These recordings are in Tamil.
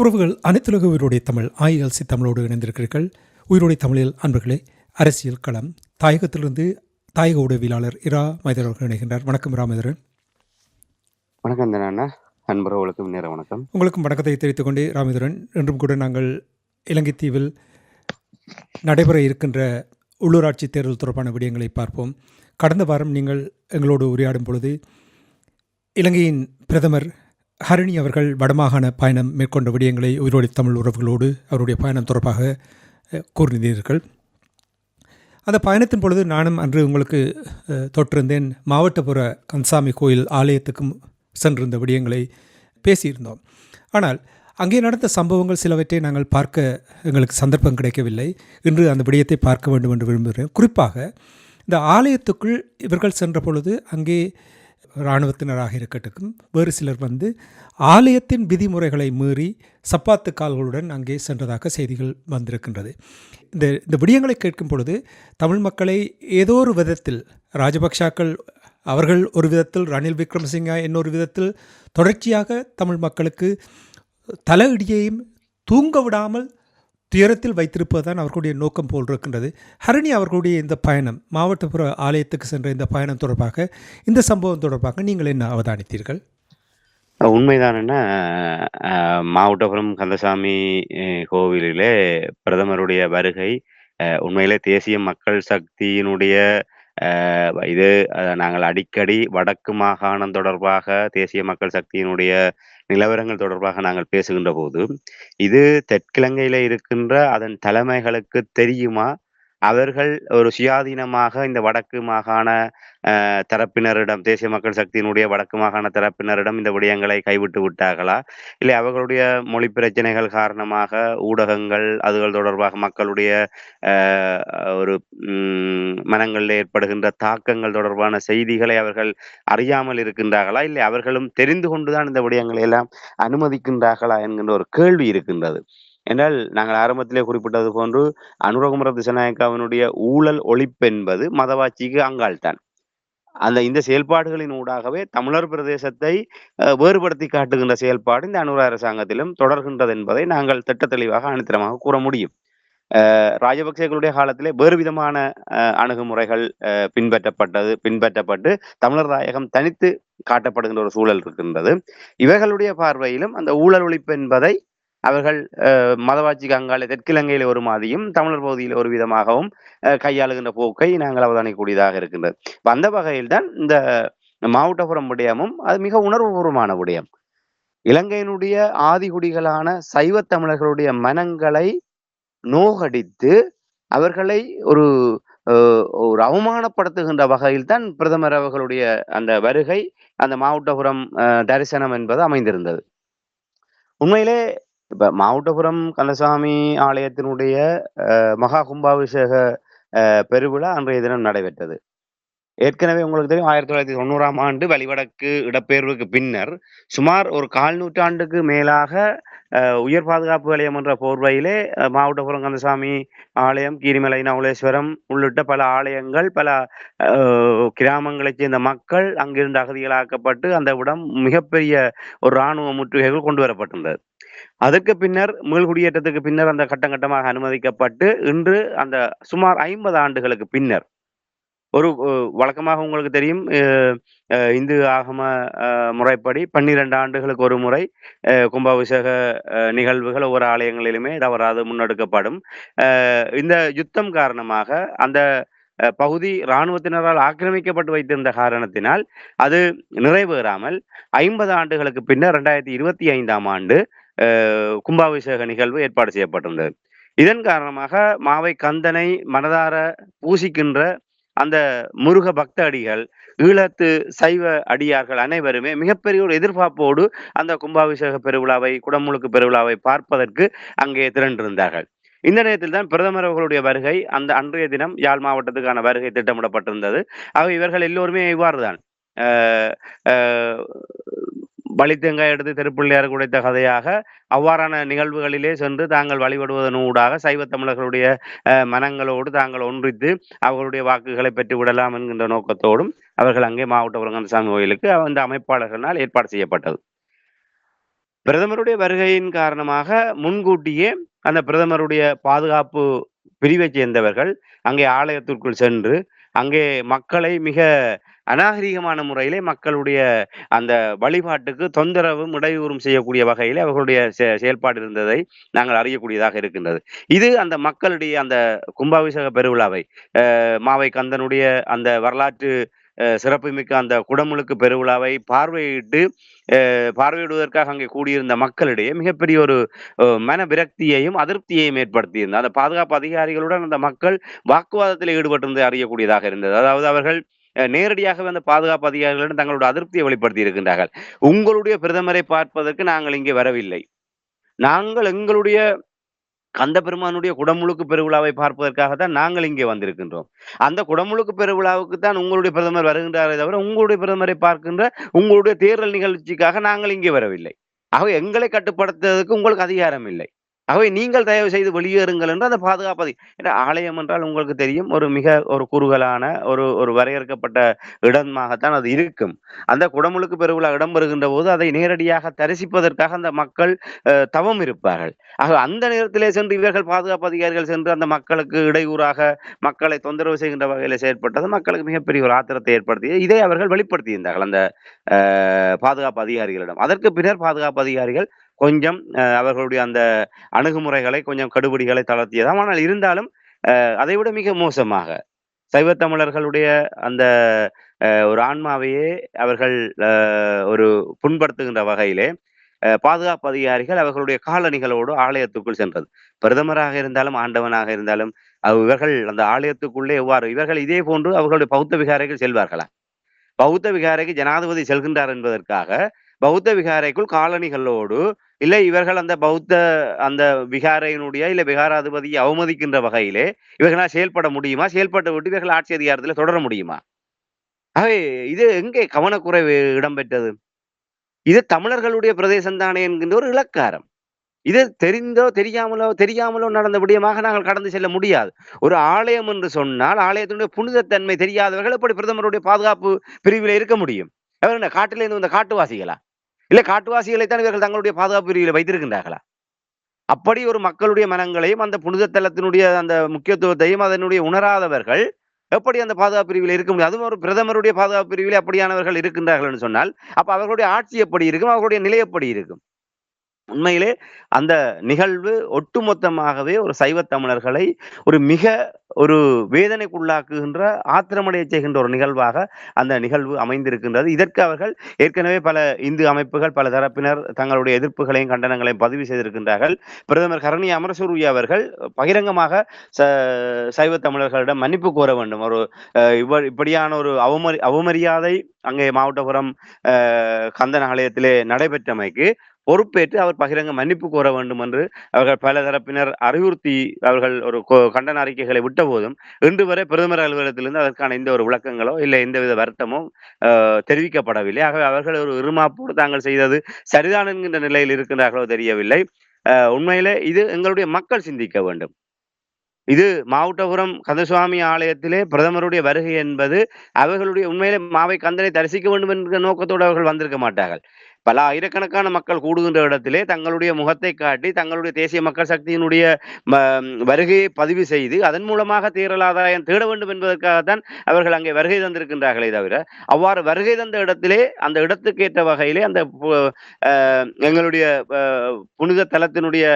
உறவுகள் அனைத்துலக உயிரோடைய தமிழ். ஆயிஎல்சி தமிழோடு இணைந்திருக்கிறீர்கள். உயிரோடைய தமிழில் அன்பர்களே அரசியல் களம். தாயகத்திலிருந்து தாயக உடவியலாளர் இரா மைதர் அவர்கள் இணைகின்றார். வணக்கம் இரா மைதரன் வணக்கம் தானண்ணா அன்பர்களுக்கும் நேர வணக்கம். உங்களுக்கும் வணக்கத்தை தெரிவித்துக் கொண்டே ராமேந்திரன் இன்றும் கூட நாங்கள் இலங்கை தீவில் நடைபெற இருக்கின்ற உள்ளூராட்சி தேர்தல் தொடர்பான விடயங்களை பார்ப்போம். கடந்த வாரம் நீங்கள் எங்களோடு உரையாடும் பொழுது இலங்கையின் பிரதமர் ஹரணி அவர்கள் வடமாகாண பயணம் மேற்கொண்ட விடயங்களை உயிரோடி தமிழ் உறவுகளோடு அவருடைய பயணம் தொடர்பாக கூறினீர்கள் அந்த பயணத்தின் பொழுது நானும் அன்று உங்களுக்கு தொற்றிருந்தேன் மாவட்டப்புற கன்சாமி கோயில் ஆலயத்துக்கும் சென்றிருந்த விடயங்களை பேசியிருந்தோம். ஆனால் அங்கே நடந்த சம்பவங்கள் சிலவற்றை நாங்கள் பார்க்க எங்களுக்கு சந்தர்ப்பம் கிடைக்கவில்லை. இன்று அந்த விடயத்தை பார்க்க வேண்டும் என்று விரும்புகிறேன். குறிப்பாக இந்த ஆலயத்துக்குள் இவர்கள் சென்ற பொழுது அங்கே இராணுவத்தினராக இருக்கட்டும் வேறு சிலர் வந்து ஆலயத்தின் விதிமுறைகளை மீறி சப்பாத்து கால்களுடன் அங்கே சென்றதாக செய்திகள் வந்திருக்கின்றது. இந்த இந்த விடயங்களை கேட்கும் பொழுது தமிழ் மக்களை ஏதோ ஒரு விதத்தில் ராஜபக்ஷாக்கள் அவர்கள் ஒரு விதத்தில் ரணில் விக்ரமசிங்கா இன்னொரு விதத்தில் தொடர்ச்சியாக தமிழ் மக்களுக்கு தலையிடியையும் தூங்க விடாமல் துயரத்தில் வைத்திருப்பதுதான் அவர்களுடைய நோக்கம் போல் இருக்கின்றது. ஹரணி அவர்களுடைய இந்த பயணம் மாவட்டப்புற ஆலயத்துக்கு சென்ற இந்த பயணம் தொடர்பாக இந்த சம்பவம் தொடர்பாக நீங்கள் என்ன அவதானித்தீர்கள்? உண்மைதானன்னா மாவட்டபுரம் கந்தசாமி கோவிலிலே பிரதமருடைய வருகை உண்மையிலே தேசிய மக்கள் சக்தியினுடைய இது நாங்கள் அடிக்கடி வடக்கு மாகாணம் தொடர்பாக தேசிய மக்கள் சக்தியினுடைய நிலவரங்கள் தொடர்பாக நாங்கள் பேசுகின்ற போது இது தெற்கிழங்கையில இருக்கின்ற அதன் தலைமைகளுக்கு தெரியுமா? அவர்கள் ஒரு சுயாதீனமாக இந்த வடக்கு மாகாண அஹ், தரப்பினரிடம் தேசிய மக்கள் சக்தியினுடைய வடக்கு மாகாண தரப்பினரிடம் இந்த விடயங்களை கைவிட்டு விட்டார்களா? இல்லை அவர்களுடைய மொழி பிரச்சனைகள் காரணமாக ஊடகங்கள் அதுகள் தொடர்பாக மக்களுடைய அஹ், ஒரு மனங்களில் ஏற்படுகின்ற தாக்கங்கள் தொடர்பான செய்திகளை அவர்கள் அறியாமல் இருக்கின்றார்களா? இல்லை அவர்களும் தெரிந்து கொண்டுதான் இந்த விடயங்களை எல்லாம் அனுமதிக்கின்றார்களா? என்கின்ற ஒரு கேள்வி இருக்கின்றது. என்றால் நாங்கள் ஆரம்பத்திலே குறிப்பிட்டது போன்று அனுரகுமர திசநாயக்காவினுடைய ஊழல் ஒழிப்பு என்பது மதவாட்சிக்கு அங்கால்தான். அந்த இந்த செயல்பாடுகளின் ஊடாகவே தமிழர் பிரதேசத்தை அஹ், வேறுபடுத்தி காட்டுகின்ற செயல்பாடு இந்த அனுர அரசாங்கத்திலும் தொடர்கின்றது என்பதை நாங்கள் திட்ட தெளிவாக அனுத்திரமாக கூற முடியும். ராஜபக்சேகளுடைய காலத்திலே வேறு விதமான அஹ், அணுகுமுறைகள் அஹ், பின்பற்றப்பட்டது பின்பற்றப்பட்டு தமிழர் தாயகம் தனித்து காட்டப்படுகின்ற ஒரு சூழல் இருக்கின்றது. இவைகளுடைய பார்வையிலும் அந்த ஊழல் ஒழிப்பு என்பதை அவர்கள் அஹ், மதவாட்சிக்கு அங்காலே தெற்கிழங்கையில ஒரு மாதிரியும் தமிழர் பகுதியில் ஒரு விதமாகவும் அஹ், கையாளுகின்ற போக்கை நாங்கள் அவதானிக்கக்கூடியதாக இருக்கின்றது. அந்த வகையில் தான் இந்த மாவட்டபுரம் விடயமும் அது மிக உணர்வுபூர்வமான விடயம். இலங்கையினுடைய ஆதிகுடிகளான சைவ தமிழர்களுடைய மனங்களை நோகடித்து அவர்களை ஒரு அஹ், ஒரு அவமானப்படுத்துகின்ற வகையில் தான் பிரதமர் அவர்களுடைய அந்த வருகை அந்த மாவட்டபுரம் அஹ், தரிசனம் என்பது அமைந்திருந்தது. உண்மையிலே இப்ப மாவட்டபுரம் கந்தசாமி ஆலயத்தினுடைய அஹ், மகா கும்பாபிஷேக அஹ், பெருவிழா அன்றைய தினம் நடைபெற்றது. ஏற்கனவே உங்களுக்கு தெரியும் ஆயிரத்தி தொள்ளாயிரத்தி தொண்ணூறாம் ஆண்டு வழிவடக்கு இடப்பெயர்வுக்கு பின்னர் சுமார் ஒரு கால் நூற்றாண்டுக்கு மேலாக அஹ், உயர் பாதுகாப்பு வலயம் என்ற போர்வையிலே மாவட்டபுரம் கந்தசாமி ஆலயம் கீரிமலை நவலேஸ்வரம் உள்ளிட்ட பல ஆலயங்கள் பல அஹ், கிராமங்களைச் சேர்ந்த மக்கள் அங்கிருந்து அகதிகளாக்கப்பட்டு அந்த இடம் மிகப்பெரிய ஒரு இராணுவ முற்றுகைகள் கொண்டு வரப்பட்டிருந்தது. அதற்கு பின்னர் மீள்குடியேற்றத்துக்கு பின்னர் அந்த கட்டம் கட்டமாக அனுமதிக்கப்பட்டு இன்று அந்த சுமார் ஐம்பது ஆண்டுகளுக்கு பின்னர் ஒரு வழக்கமாக உங்களுக்கு தெரியும் இந்து ஆகம அஹ், முறைப்படி பன்னிரண்டு ஆண்டுகளுக்கு ஒரு முறை அஹ், கும்பாபிஷேக அஹ், நிகழ்வுகள் ஒவ்வொரு ஆலயங்களிலுமே தவறாது முன்னெடுக்கப்படும். அஹ், இந்த யுத்தம் காரணமாக அந்த பகுதி இராணுவத்தினரால் ஆக்கிரமிக்கப்பட்டு வைத்திருந்த காரணத்தினால் அது நிறைவேறாமல் ஐம்பது ஆண்டுகளுக்கு பின்னர் ரெண்டாயிரத்தி இருபத்தி ஐந்தாம் ஆண்டு கும்பாபிஷேக நிகழ்வு ஏற்பாடு செய்யப்பட்டிருந்தது. இதன் காரணமாக மாவை கந்தனை மனதார பூசிக்கின்ற அந்த முருக பக்த அடிகள் ஈழத்து சைவ அடியார்கள் அனைவருமே மிகப்பெரிய ஒரு எதிர்பார்ப்போடு அந்த கும்பாபிஷேக பெருவிழாவை குடமுழுக்கு பெருவிழாவை பார்ப்பதற்கு அங்கே திரண்டிருந்தார்கள். இந்த நேரத்தில் தான் பிரதமர் அவர்களுடைய வருகை அந்த அன்றைய தினம் யாழ் மாவட்டத்துக்கான வருகை திட்டமிடப்பட்டிருந்தது. ஆக இவர்கள் எல்லோருமே இவ்வாறுதான் அஹ் அஹ் பலித்தெங்காய் எடுத்து திருப்பிள்ளையார் குடைத்த கதையாக அவ்வாறான நிகழ்வுகளிலே சென்று தாங்கள் வழிபடுவதன் ஊடாக சைவ தமிழர்களுடைய அஹ், மனங்களோடு தாங்கள் ஒன்றித்து அவர்களுடைய வாக்குகளை பெற்றுவிடலாம் என்கின்ற நோக்கத்தோடும் அவர்கள் அங்கே மாவட்ட உரங்கந்தசாமி கோயிலுக்கு அந்த அமைப்பாளர்களால் ஏற்பாடு செய்யப்பட்டது. பிரதமருடைய வருகையின் காரணமாக முன்கூட்டியே அந்த பிரதமருடைய பாதுகாப்பு பிரிவை சேர்ந்தவர்கள் அங்கே ஆலயத்திற்குள் சென்று அங்கே மக்களை மிக அநாகரிகமான முறையிலே மக்களுடைய அந்த வழிபாட்டுக்கு தொந்தரவும் இடையூறும் செய்யக்கூடிய வகையிலே அவர்களுடைய செ- செயல்பாடு இருந்ததை நாங்கள் அறியக்கூடியதாக இருக்கின்றது. இது அந்த மக்களுடைய அந்த கும்பாபிஷேக பெருவிழாவை அஹ், மாவை கந்தனுடைய அந்த வரலாற்று சிறப்புமிக்க அந்த குடமுழுக்கு பெருவிழாவை பார்வையிட்டு அஹ், பார்வையிடுவதற்காக அங்கே கூடியிருந்த மக்களிடையே மிகப்பெரிய ஒரு மன விரக்தியையும் அதிருப்தியையும் ஏற்படுத்தியிருந்தது அந்த பாதுகாப்பு அதிகாரிகளுடன் அந்த மக்கள் வாக்குவாதத்தில் ஈடுபட்டிருந்ததை அறியக்கூடியதாக இருந்தது. அதாவது அவர்கள் அஹ், நேரடியாகவே அந்த பாதுகாப்பு அதிகாரிகளிடம் தங்களுடைய அதிருப்தியை வெளிப்படுத்தி இருக்கின்றார்கள். உங்களுடைய பிரதமரை பார்ப்பதற்கு நாங்கள் இங்கே வரவில்லை. நாங்கள் எங்களுடைய கந்த பெருமானுடைய குடமுழுக்கு பெருவிழாவை பார்ப்பதற்காக தான் நாங்கள் இங்கே வந்திருக்கின்றோம். அந்த குடமுழுக்கு பெருவிழாவுக்கு தான் உங்களுடைய பிரதமர் வருகின்றாரே தவிர உங்களுடைய பிரதமரை பார்க்கின்ற உங்களுடைய தேர்தல் நிகழ்ச்சிக்காக நாங்கள் இங்கே வரவில்லை. ஆக எங்களை கட்டுப்படுத்துவதற்கு உங்களுக்கு அதிகாரம் இல்லை. ஆகவே நீங்கள் தயவு செய்து வெளியேறுங்கள் என்று அந்த பாதுகாப்பு ஏன்னா ஆலயம் என்றால் உங்களுக்கு தெரியும் ஒரு மிக ஒரு குறுகலான ஒரு ஒரு வரையறுக்கப்பட்ட இடமாகத்தான் அது இருக்கும். அந்த குடமுழுக்கு பெருவிழா இடம்பெறுகின்ற போது அதை நேரடியாக தரிசிப்பதற்காக அந்த மக்கள் அஹ், தவம் இருப்பார்கள். ஆக அந்த நேரத்திலே சென்று இவர்கள் பாதுகாப்பு அதிகாரிகள் சென்று அந்த மக்களுக்கு இடையூறாக மக்களை தொந்தரவு செய்கின்ற வகையில் செயற்பட்டது மக்களுக்கு மிகப்பெரிய ஒரு ஆத்திரத்தை ஏற்படுத்தியது. இதை அவர்கள் வெளிப்படுத்தியிருந்தார்கள் அந்த பாதுகாப்பு அதிகாரிகளிடம். அதற்கு பின்னர் பாதுகாப்பு அதிகாரிகள் கொஞ்சம் அஹ், அவர்களுடைய அந்த அணுகுமுறைகளை கொஞ்சம் கடுபிடிகளை தளர்த்தியதாம். ஆனால் இருந்தாலும் அஹ், அதைவிட மிக மோசமாக. சைவ தமிழர்களுடைய அந்த அஹ், ஒரு ஆன்மாவையே அவர்கள் ஒரு புண்படுத்துகின்ற வகையிலே அஹ், பாதுகாப்பு அதிகாரிகள் அவர்களுடைய காலணிகளோடு ஆலயத்துக்குள் சென்றது. பிரதமராக இருந்தாலும் ஆண்டவனாக இருந்தாலும் அவ் இவர்கள் அந்த ஆலயத்துக்குள்ளே எவ்வாறு இவர்கள் இதே போன்று அவர்களுடைய பௌத்த விகாரைகள் செல்வார்களா? பௌத்த விகாரைக்கு ஜனாதிபதி செல்கின்றார் என்பதற்காக பௌத்த விகாரைக்குள் காலணிகளோடு இல்லை இவர்கள் அந்த பௌத்த அந்த விகாரையினுடைய இல்லை விகாராதிபதியை அவமதிக்கின்ற வகையிலே இவர்களால் செயல்பட முடியுமா? செயல்பட்டு விட்டு இவர்கள் ஆட்சி அதிகாரத்தில் தொடர முடியுமா? ஆகவே இது எங்கே கவனக்குறைவு இடம்பெற்றது? இது தமிழர்களுடைய பிரதேசம் தானே என்கின்ற ஒரு இலக்காரம். இது தெரிந்தோ தெரியாமலோ தெரியாமலோ நடந்த விடயமாக நாங்கள் கடந்து செல்ல முடியாது. ஒரு ஆலயம் என்று சொன்னால் ஆலயத்தினுடைய புனிதத்தன்மை தெரியாதவர்கள் எப்படி பிரதமருடைய பாதுகாப்பு பிரிவில் இருக்க முடியும்? அவர் என்ன காட்டிலேருந்து வந்த காட்டுவாசிகளா? இல்ல காட்டுவாசிகளை தான் இவர்கள் தங்களுடைய பாதுகாப்பு பிரிவில் வைத்திருக்கின்றார்களா? அப்படி ஒரு மக்களுடைய மனங்களையும் அந்த புனித தலத்தினுடைய அந்த முக்கியத்துவத்தையும் அதனுடைய உணராதவர்கள் எப்படி அந்த பாதுகாப்பு பிரிவில் இருக்க முடியும்? அதுவும் ஒரு பிரதமருடைய பாதுகாப்பு பிரிவில் அப்படியானவர்கள் இருக்கின்றார்கள் என்று சொன்னால் அப்ப அவர்களுடைய ஆட்சி எப்படி இருக்கும்? அவர்களுடைய நிலை எப்படி இருக்கும்? உண்மையிலே அந்த நிகழ்வு ஒட்டுமொத்தமாகவே ஒரு சைவ தமிழர்களை ஒரு மிக ஒரு வேதனைக்குள்ளாக்குகின்ற ஆத்திரமடைய செய்கின்ற ஒரு நிகழ்வாக அந்த நிகழ்வு அமைந்திருக்கின்றது. இதற்கு அவர்கள் ஏற்கனவே பல இந்து அமைப்புகள் பல தரப்பினர் தங்களுடைய எதிர்ப்புகளையும் கண்டனங்களையும் பதிவு செய்திருக்கின்றார்கள். பிரதமர் கரணி அமரசூரிய அவர்கள் பகிரங்கமாக ச- சைவ தமிழர்களிடம் மன்னிப்பு கோர வேண்டும். ஒரு அஹ், இப்படியான ஒரு அவமரி அவமரியாதை அங்கே மாவட்டபுரம் அஹ், கந்தன் ஆலயத்திலே நடைபெற்றமைக்கு பொறுப்பேற்று அவர் பகிரங்க மன்னிப்பு கோர வேண்டும் என்று அவர்கள் பல தரப்பினர் அறிவுறுத்தி அவர்கள் ஒரு கண்டன அறிக்கைகளை விட்ட போதும் இன்று வரை பிரதமர் அலுவலகத்திலிருந்து அதற்கான எந்த ஒரு விளக்கங்களோ இல்லை எந்தவித வருத்தமோ அஹ், தெரிவிக்கப்படவில்லை. ஆகவே அவர்கள் ஒரு இருமாப்போடு தாங்கள் செய்தது சரிதான் என்கின்ற நிலையில் இருக்கின்றார்களோ தெரியவில்லை. அஹ், உண்மையிலே இது எங்களுடைய மக்கள் சிந்திக்க வேண்டும். இது மாவட்டபுரம் கந்தசுவாமி ஆலயத்திலே பிரதமருடைய வருகை என்பது அவர்களுடைய உண்மையிலே மாவை கந்தனை தரிசிக்க வேண்டும் என்கிற நோக்கத்தோடு அவர்கள் வந்திருக்க மாட்டார்கள். பல ஆயிரக்கணக்கான மக்கள் கூடுகின்ற இடத்திலே தங்களுடைய முகத்தை காட்டி தங்களுடைய தேசிய மக்கள் சக்தியினுடைய ம, வருகையை பதிவு செய்து அதன் மூலமாக தேர்தல் ஆதாயம் தேட வேண்டும் என்பதற்காகத்தான் அவர்கள் அங்கே வருகை தந்திருக்கின்றார்களே தவிர அவ்வாறு வருகை தந்த இடத்திலே அந்த இடத்துக்கு ஏற்ற வகையிலே அந்த பு- எங்களுடைய புனித தலத்தினுடைய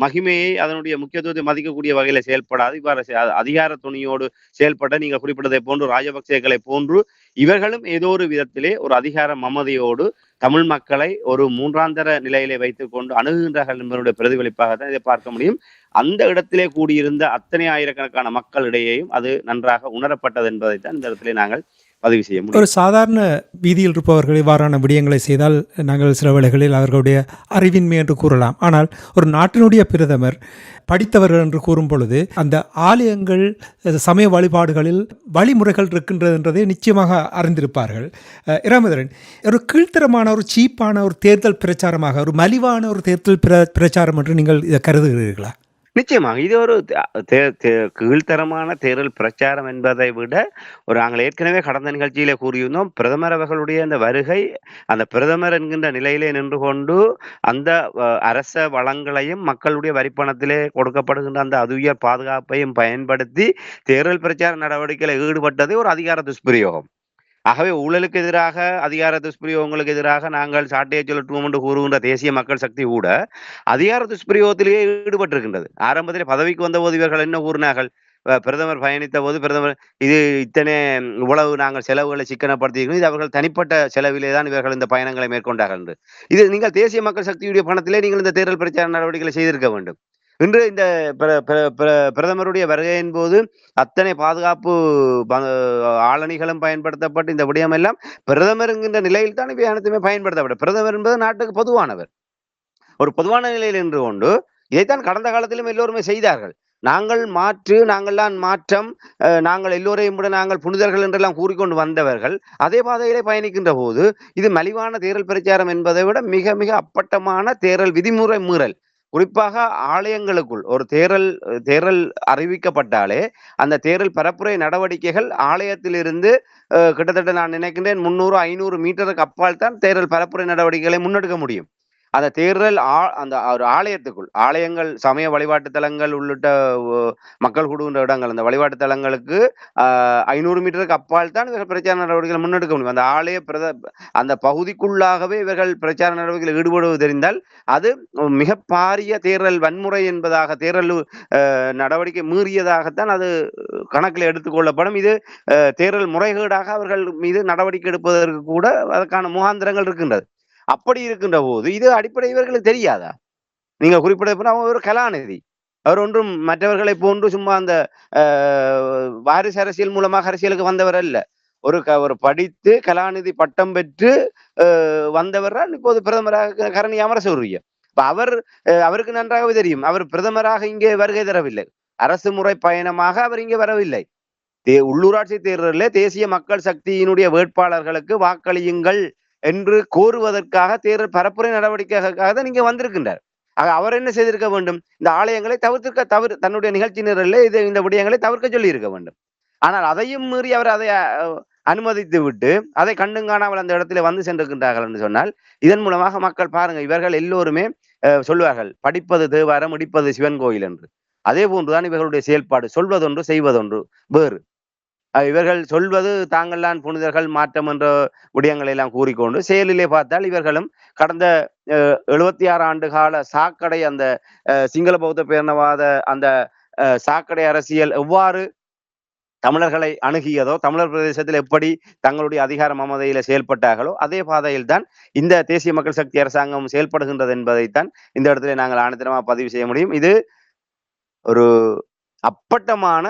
மகிமையை அதனுடைய முக்கியத்துவத்தை மதிக்கக்கூடிய வகையில செயல்படாது. இவ்வாறு அதிகார துணியோடு செயல்பட நீங்கள் குறிப்பிட்டதை போன்று ராஜபக்சேக்களை போன்று இவர்களும் ஏதோ ஒரு விதத்திலே ஒரு அதிகார மமதையோடு தமிழ் மக்களை ஒரு மூன்றாந்தர நிலையிலே வைத்துக் கொண்டு அணுகுகின்றார்கள் என்பதனுடைய பிரதிபலிப்பாக தான் இதை பார்க்க முடியும். அந்த இடத்திலே கூடியிருந்த அத்தனை ஆயிரக்கணக்கான மக்களிடையேயும் அது நன்றாக உணரப்பட்டது என்பதைத்தான் இந்த இடத்திலே நாங்கள் பதிவு செய்ய முடியும். ஒரு சாதாரண வீதியில் இருப்பவர்கள் இவ்வாறான விடயங்களை செய்தால் நாங்கள் சில வேளைகளில் அவர்களுடைய அறிவின்மை என்று கூறலாம். ஆனால் ஒரு நாட்டினுடைய பிரதமர் படித்தவர்கள் என்று கூறும் பொழுது அந்த ஆலயங்கள் சமய வழிபாடுகளில் வழிமுறைகள் இருக்கின்றது என்றதை நிச்சயமாக அறிந்திருப்பார்கள். இராமதரன் ஒரு கீழ்த்தரமான ஒரு சீப்பான ஒரு தேர்தல் பிரச்சாரமாக ஒரு மலிவான ஒரு தேர்தல் பிர பிரச்சாரம் என்று நீங்கள் இதை கருதுகிறீர்களா? நிச்சயமாக இது ஒரு கீழ்த்தரமான தேர்தல் பிரச்சாரம் என்பதை விட ஒரு நாங்கள் ஏற்கனவே கடந்த நிகழ்ச்சியிலே கூறியிருந்தோம் பிரதமர் அவர்களுடைய அந்த வருகை அந்த பிரதமர் என்கின்ற நிலையிலே நின்று கொண்டு அந்த அரச வளங்களையும் மக்களுடைய வரிப்பணத்திலே கொடுக்கப்படுகின்ற அந்த அதுயர் பாதுகாப்பையும் பயன்படுத்தி தேர்தல் பிரச்சார நடவடிக்கையில் ஈடுபட்டது ஒரு அதிகார துஷ்பிரயோகம். ஆகவே ஊழலுக்கு எதிராக அதிகார துஷ்பிரயோகங்களுக்கு எதிராக நாங்கள் சாட்டையை சொல்லட்டுவோம் என்று கூறுகின்ற தேசிய மக்கள் சக்தி கூட அதிகார துஷ்பிரயோகத்திலேயே ஈடுபட்டிருக்கின்றது. ஆரம்பத்தில் பதவிக்கு வந்தபோது இவர்கள் என்ன கூறினார்கள்? பிரதமர் பயணித்த போது பிரதமர் இது இத்தனை இவ்வளவு நாங்கள் செலவுகளை சிக்கனப்படுத்தியிருக்கிறோம். இது அவர்கள் தனிப்பட்ட செலவிலே தான் இவர்கள் இந்த பயணங்களை மேற்கொண்டார்கள் என்று. இது நீங்கள் தேசிய மக்கள் சக்தியுடைய பணத்திலே நீங்கள் இந்த தேர்தல் பிரச்சார நடவடிக்கைகளை செய்திருக்க வேண்டும். இன்று இந்த பிர- பிர- பிர- பிரதமருடைய வருகையின் போது அத்தனை பாதுகாப்பு ஆளணிகளும் பயன்படுத்தப்பட்டு இந்த விடயம் எல்லாம் பிரதமர் என்கின்ற நிலையில் தான் இவை அனைத்துமே பயன்படுத்தப்படும் பிரதமர் என்பது நாட்டுக்கு பொதுவானவர். ஒரு பொதுவான நிலையில் நின்று கொண்டு இதைத்தான் கடந்த காலத்திலும் எல்லோருமே செய்தார்கள். நாங்கள் மாற்று நாங்கள்தான் மாற்றம் அஹ், நாங்கள் எல்லோரையும் விட நாங்கள் புனிதர்கள் என்றெல்லாம் கூறிக்கொண்டு வந்தவர்கள் அதே பாதையிலே பயணிக்கின்ற போது இது மலிவான தேர்தல் பிரச்சாரம் என்பதை விட மிக மிக அப்பட்டமான தேர்தல் விதிமுறை மீறல். குறிப்பாக ஆலயங்களுக்குள் ஒரு தேரல் தேரல் அறிவிக்கப்பட்டாலே அந்த தேரல் பரப்புரை நடவடிக்கைகள் ஆலயத்திலிருந்து அஹ், கிட்டத்தட்ட நான் நினைக்கின்றேன் முந்நூறு ஐநூறு மீட்டருக்கு அப்பால் தான் தேரல் பரப்புரை நடவடிக்கைகளை முன்னெடுக்க முடியும். அந்த தேர்தல் ஆ- அந்த ஒரு ஆலயத்துக்குள் ஆலயங்கள் சமய வழிபாட்டு தலங்கள் உள்ளிட்ட மக்கள் கூடுகின்ற இடங்கள் அந்த வழிபாட்டு தலங்களுக்கு ஆஹ், ஐநூறு மீட்டருக்கு அப்பால் தான் இவர்கள் பிரச்சார நடவடிக்கைகள் முன்னெடுக்க முடியும். அந்த ஆலய பிரத அந்த பகுதிக்குள்ளாகவே இவர்கள் பிரச்சார நடவடிக்கையில் ஈடுபடுவது தெரிந்தால் அது மிக பாரிய தேர்தல் வன்முறை என்பதாக தேர்தல் அஹ், நடவடிக்கை மீறியதாகத்தான் அது கணக்கில் எடுத்துக்கொள்ளப்படும் இது அஹ், தேர்தல் முறைகேடாக அவர்கள் மீது நடவடிக்கை எடுப்பதற்கு கூட அதற்கான முகாந்திரங்கள் இருக்கின்றது. அப்படி இருக்கின்ற போது இது அடிப்படை இவர்களுக்கு தெரியாதா? நீங்க குறிப்பிட அவங்க ஒரு கலாநிதி. அவர் ஒன்றும் மற்றவர்களை போன்று சும்மா அந்த அஹ், வாரிசு அரசியல் மூலமாக அரசியலுக்கு வந்தவர் அல்ல. ஒரு க ஒரு படித்து கலாநிதி பட்டம் பெற்று அஹ், வந்தவர் தான் இப்போது பிரதமராக கரணி அமரசூரிய. இப்ப அவர் அஹ், அவருக்கு நன்றாகவே தெரியும். அவர் பிரதமராக இங்கே வருகை தரவில்லை. அரசு முறை பயணமாக அவர் இங்கே வரவில்லை. தே உள்ளூராட்சி தேர்தலில் தேசிய மக்கள் சக்தியினுடைய வேட்பாளர்களுக்கு வாக்களியுங்கள் என்று கோருவதற்காக தேர்தல் பரப்புரை நடவடிக்கைக்காக தான் நீங்க வந்திருக்கின்றார். ஆக அவர் என்ன செய்திருக்க வேண்டும்? இந்த ஆலயங்களை தவிர்த்திருக்க தவிர தன்னுடைய நிகழ்ச்சி நிரலில் இது இந்த விடயங்களை தவிர்க்க சொல்லி இருக்க வேண்டும். ஆனால் அதையும் மீறி அவர் அதை அனுமதித்து விட்டு அதை கண்டும் காணாமல் அந்த இடத்துல வந்து சென்றிருக்கின்றார்கள் என்று சொன்னால் இதன் மூலமாக மக்கள் பாருங்க இவர்கள் எல்லோருமே அஹ், சொல்வார்கள் படிப்பது தேவாரம் முடிப்பது சிவன் கோயில் என்று. அதே போன்றுதான் இவர்களுடைய செயல்பாடு சொல்வதொன்று செய்வதொன்று வேறு. இவர்கள் சொல்வது தாங்கள்தான் புனிதர்கள் மாற்றம் என்ற விடயங்களை எல்லாம் கூறிக்கொண்டு செயலிலே பார்த்தால் இவர்களும் கடந்த எழுபத்தி ஆறு ஆண்டு கால சாக்கடை அந்த அஹ், சிங்கள பௌத்த பேரணவாத அந்த அஹ், சாக்கடை அரசியல் எவ்வாறு தமிழர்களை அணுகியதோ தமிழர் பிரதேசத்தில் எப்படி தங்களுடைய அதிகார மமதையில செயல்பட்டார்களோ அதே பாதையில் தான் இந்த தேசிய மக்கள் சக்தி அரசாங்கம் செயல்படுகின்றது என்பதைத்தான் இந்த இடத்துல நாங்கள் ஆணித்தரமாக பதிவு செய்ய முடியும். இது ஒரு அப்பட்டமான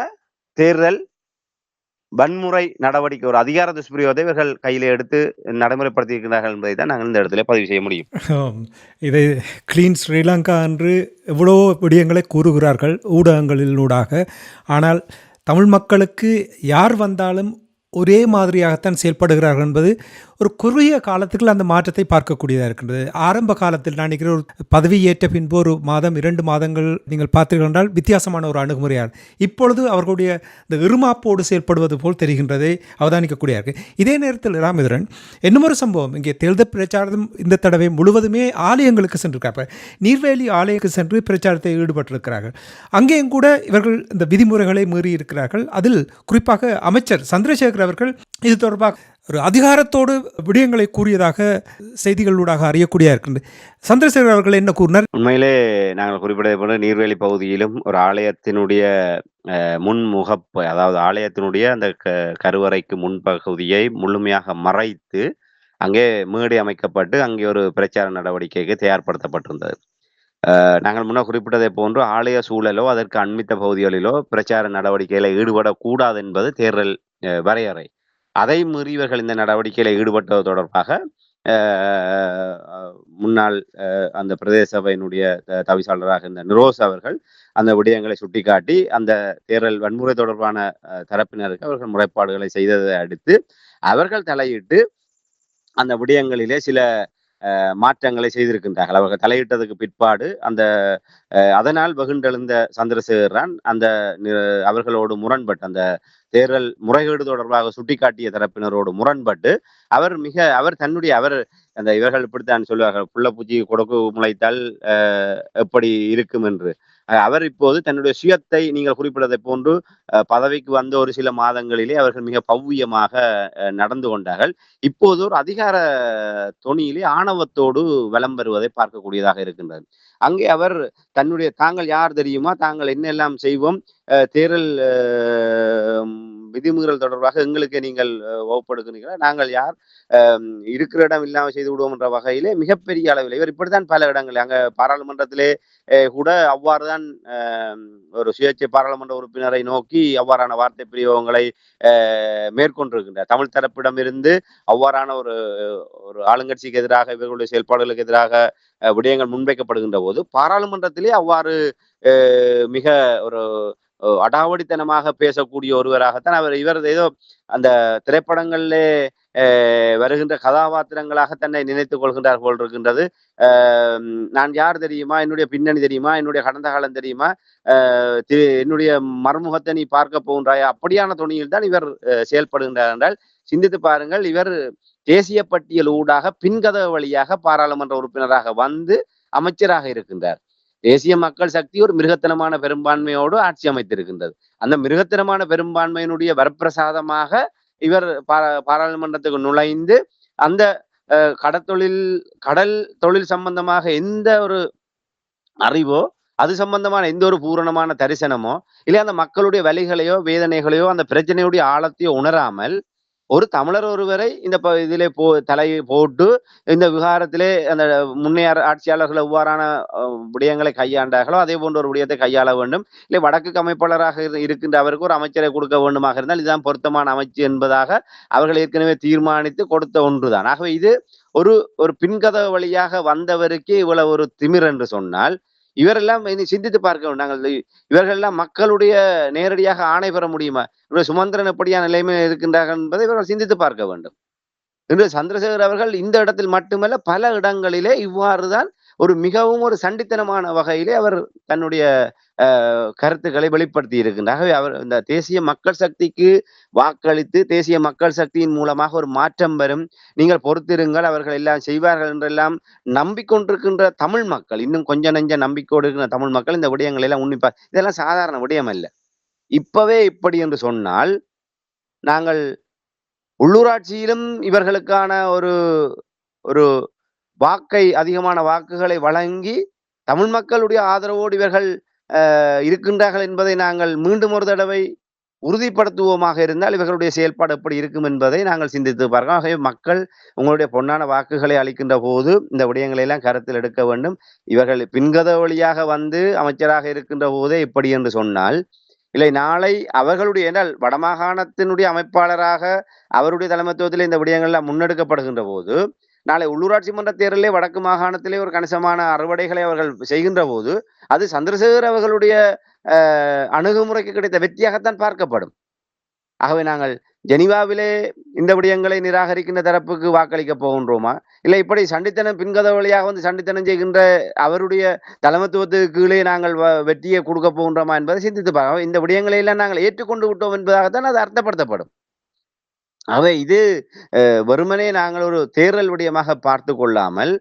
தேர்தல் வன்முறை நடவடிக்கை ஒரு அதிகார துஷ்பிரயோகத்தை இவர்கள் கையில் எடுத்து நடைமுறைப்படுத்தியிருக்கிறார்கள் என்பதை தான் நாங்கள் இந்த இடத்துல பதிவு செய்ய முடியும். இதை கிளீன் ஸ்ரீலங்கா என்று எவ்வளோ விடயங்களை கூறுகிறார்கள் ஊடகங்களினூடாக. ஆனால் தமிழ் மக்களுக்கு யார் வந்தாலும் ஒரே மாதிரியாகத்தான் செயல்படுகிறார்கள் என்பது ஒரு குறுகிய காலத்துக்குள் அந்த மாற்றத்தை பார்க்கக்கூடியதாக இருக்கின்றது. ஆரம்ப காலத்தில் நான் நினைக்கிற ஒரு பதவி ஏற்ற பின்பு ஒரு மாதம் இரண்டு மாதங்கள் நீங்கள் பார்த்தீர்கள் என்றால் வித்தியாசமான ஒரு அணுகுமுறையாக இப்பொழுது அவர்களுடைய இந்த இருமாப்போடு செயல்படுவது போல் தெரிகின்றதை அவதானிக்கக்கூடிய இருக்கு. இதே நேரத்தில் ராமேந்திரன் இன்னும் ஒரு சம்பவம். இங்கே தேர்தல் பிரச்சாரம் இந்த தடவை முழுவதுமே ஆலயங்களுக்கு சென்றிருக்காங்க நீர்வேலி ஆலயத்துக்கு சென்று பிரச்சாரத்தை ஈடுபட்டிருக்கிறார்கள். அங்கேயும் கூட இவர்கள் இந்த விதிமுறைகளை மீறி இருக்கிறார்கள் அதில் குறிப்பாக அமைச்சர் சந்திரசேகர் அவர்கள் இது தொடர்பாக ஒரு அதிகாரத்தோடு விடயங்களை கூறியதாக செய்திகளூடாக அறியக்கூடிய இருக்கின்றது. சந்திரசேகர் அவர்கள் என்ன கூறினார்? உண்மையிலே நாங்கள் குறிப்பிட்டது போல நீர்வேலி பகுதியிலும் ஒரு ஆலயத்தினுடைய முன்முகப்பு அதாவது ஆலயத்தினுடைய அந்த க கருவறைக்கு முன்பகுதியை முழுமையாக மறைத்து அங்கே மேடை அமைக்கப்பட்டு அங்கே ஒரு பிரச்சார நடவடிக்கைக்கு தயார்படுத்தப்பட்டிருந்தது. நாங்கள் முன்னர் குறிப்பிட்டதை போன்று ஆலய சூழலோ அதற்கு அண்மித்த பகுதிகளிலோ பிரச்சார நடவடிக்கையில ஈடுபடக்கூடாது என்பது தேர்தல் வரையறை. அதை மீறி இவர்கள் இந்த நடவடிக்கையில ஈடுபட்டது தொடர்பாக அஹ், முன்னாள் அஹ், அந்த பிரதேச சபையினுடைய தவிசாளராக இருந்த நிரோஸ் அவர்கள் அந்த விடயங்களை சுட்டிக்காட்டி அந்த தேர்தல் வன்முறை தொடர்பான தரப்பினருக்கு அவர்கள் முறைப்பாடுகளை செய்ததை அடுத்து அவர்கள் தலையிட்டு அந்த விடயங்களிலே சில அஹ், மாற்றங்களை செய்திருக்கின்றார்கள். அவர்கள் தலையிட்டதுக்கு பிற்பாடு அந்த அஹ், அதனால் வெகுண்டெழுந்த சந்திரசேகரன் அந்த அவர்களோடு முரண்பட்டு அந்த தேர்தல் முறைகேடு தொடர்பாக சுட்டிக்காட்டிய தரப்பினரோடு முரண்பட்டு அவர் மிக அவர் தன்னுடைய அவர் அந்த இவர்கள் இப்படித்தான் சொல்லுவார்கள் புள்ள பூச்சி கொடுக்கு முளைத்தால் அஹ், எப்படி இருக்கும்? என்று. அவர் இப்போது தன்னுடைய சுயத்தை நீங்கள் குறிப்பிட்டதை போன்று அஹ், பதவிக்கு வந்த ஒரு சில மாதங்களிலே அவர்கள் மிக பவ்வியமாக அஹ், நடந்து கொண்டார்கள். இப்போது ஒரு அதிகார தொனியிலே ஆணவத்தோடு வலம் வருவதை பார்க்கக்கூடியதாக இருக்கின்றது. அங்கே அவர் தன்னுடைய தாங்கள் யார் தெரியுமா? தாங்கள் என்னெல்லாம் செய்வோம்? அஹ், தேர்தல் விதிமுறைகள் தொடர்பாக எங்களுக்கு நீங்கள் அஹ், நாங்கள் யார் இருக்கிற இடம் இல்லாமல் செய்து விடுவோம் என்ற வகையிலே மிகப்பெரிய அளவில் இவர் இப்படித்தான் பல இடங்கள் அங்க பாராளுமன்றத்திலே கூட அவ்வாறுதான் அஹ், ஒரு சுயேட்சை பாராளுமன்ற உறுப்பினரை நோக்கி அவ்வாறான வார்த்தை பிரயோகங்களை அஹ், மேற்கொண்டிருக்கின்றார். தமிழ் தரப்பிடமிருந்து அவ்வாறான ஒரு ஒரு ஆளுங்கட்சிக்கு எதிராக இவர்களுடைய செயல்பாடுகளுக்கு எதிராக விடயங்கள் முன்வைக்கப்படுகின்ற போது பாராளுமன்றத்திலே அவ்வாறு மிக ஒரு அடாவடித்தனமாக பேசக்கூடிய ஒருவராகத்தான் அவர் இவர் ஏதோ அந்த திரைப்படங்களிலே வருகின்ற கதாபாத்திரங்களாக தன்னை நினைத்துக் கொள்கின்றார் போல் இருக்கின்றது அஹ், நான் யார் தெரியுமா? என்னுடைய பின்னணி தெரியுமா? என்னுடைய கடந்த காலம் தெரியுமா? அஹ், தி- என்னுடைய மர்முகத்தை நீ பார்க்க போகின்றாயா? அப்படியான துணியில் தான் இவர் செயல்படுகின்றார் என்றால் சிந்தித்து பாருங்கள் இவர் தேசிய பட்டியல் ஊடாக பின்கதவு வழியாக பாராளுமன்ற உறுப்பினராக வந்து அமைச்சராக இருக்கின்றார். தேசிய மக்கள் சக்தி ஒரு மிருகத்தனமான பெரும்பான்மையோடு ஆட்சி அமைத்திருக்கின்றது. அந்த மிருகத்தனமான பெரும்பான்மையினுடைய வரப்பிரசாதமாக இவர் பாரா- பாராளுமன்றத்துக்கு நுழைந்து அந்த அஹ், கடத்தொழில் கடல் தொழில் சம்பந்தமாக எந்த ஒரு அறிவோ அது சம்பந்தமான எந்த ஒரு பூரணமான தரிசனமோ இல்லை அந்த மக்களுடைய வலிகளையோ வேதனைகளையோ அந்த பிரச்சனையுடைய ஆழத்தையோ உணராமல் ஒரு தமிழர் ஒருவரை இந்த ப- இதிலே போ தலையை போட்டு இந்த விவகாரத்திலே அந்த முன்னைய ஆட்சியாளர்கள் எவ்வாறான விடயங்களை கையாண்டார்களோ அதே போன்ற ஒரு விடயத்தை கையாள வேண்டும். இல்லை வடக்கு அமைப்பாளராக இரு- இருக்கின்ற அவருக்கு ஒரு அமைச்சரை கொடுக்க வேண்டுமாக இருந்தால் இதுதான் பொருத்தமான அமைச்சு என்பதாக அவர்கள் ஏற்கனவே தீர்மானித்து கொடுத்த ஒன்றுதான். ஆகவே இது ஒரு ஒரு பின்கதவு வழியாக வந்தவருக்கு இவ்வளவு ஒரு திமிர் என்று சொன்னால் இவரெல்லாம் சிந்தித்து பார்க்க நாங்கள் இவர்கள் எல்லாம் மக்களுடைய நேரடியாக ஆணை பெற முடியுமா? இவருடைய சுமந்திரன் எப்படியான நிலைமையில் இருக்கின்றார்கள் என்பதை இவர்கள் சிந்தித்து பார்க்க வேண்டும். இன்று சந்திரசேகர் அவர்கள் இந்த இடத்தில் மட்டுமல்ல பல இடங்களிலே இவ்வாறுதான் ஒரு மிகவும் ஒரு சண்டித்தனமான வகையிலே அவர் தன்னுடைய கருத்துக்களை வெளிப்படுத்தி இருக்கின்றாகவே அவர் இந்த தேசிய மக்கள் சக்திக்கு வாக்களித்து தேசிய மக்கள் சக்தியின் மூலமாக ஒரு மாற்றம் வரும். நீங்கள் பொறுத்திருங்கள் அவர்கள் எல்லாம் செய்வார்கள் என்றெல்லாம் நம்பிக்கொண்டிருக்கின்ற தமிழ் மக்கள் இன்னும் கொஞ்ச நெஞ்ச நம்பிக்கோடு இருக்கிற தமிழ் மக்கள் இந்த விடயங்களை எல்லாம் உன்னிப்பார் இதெல்லாம் சாதாரண விடயம் அல்ல. இப்பவே இப்படி என்று சொன்னால் நாங்கள் உள்ளூராட்சியிலும் இவர்களுக்கான ஒரு ஒரு வாக்கை அதிகமான வாக்குகளை வழங்கி தமிழ் மக்களுடைய ஆதரவோடு இவர்கள் இருக்கின்றார்கள் என்பதை நாங்கள் மீண்டும் ஒரு தடவை உறுதிப்படுத்துவோமாக இருந்தால் இவர்களுடைய செயல்பாடு எப்படி இருக்கும் என்பதை நாங்கள் சிந்தித்து பார்க்கலாம். ஆகவே மக்கள் உங்களுடைய பொன்னான வாக்குகளை அளிக்கின்ற போது இந்த விடயங்களை எல்லாம் கருத்தில் எடுக்க வேண்டும். இவர்கள் பின்கத வழியாக வந்து அமைச்சராக இருக்கின்ற போதே இப்படி என்று சொன்னால் இல்லை நாளை அவர்களுடைய என்றால் வடமாகாணத்தினுடைய அமைப்பாளராக அவருடைய தலைமைத்துவத்தில் இந்த விடயங்கள்லாம் முன்னெடுக்கப்படுகின்ற போது நாளை உள்ளூராட்சி மன்ற தேர்தலே வடக்கு மாகாணத்திலே ஒரு கணிசமான அறுவடைகளை அவர்கள் செய்கின்ற போது அது சந்திரசேகர் அவர்களுடைய அஹ், அணுகுமுறைக்கு கிடைத்த வெற்றியாகத்தான் பார்க்கப்படும். ஆகவே நாங்கள் ஜெனீவாவிலே இந்த விடயங்களை நிராகரிக்கின்ற தரப்புக்கு வாக்களிக்க போகின்றோமா? இல்லை இப்படி சண்டித்தனம் பின்கத வழியாக வந்து சண்டித்தனம் செய்கின்ற அவருடைய தலைமத்துவத்துக்கு கீழே நாங்கள் வ- வெற்றியை கொடுக்க போகின்றோமா என்பதை சிந்தித்து பார்க்கலாம். இந்த விடயங்களை எல்லாம் நாங்கள் ஏற்றுக்கொண்டு விட்டோம் என்பதாகத்தான் அது அர்த்தப்படுத்தப்படும். அவை இது அஹ், வெறுமனே நாங்கள் ஒரு தேர்தல் விடயமாக பார்த்து கொள்ளாமல்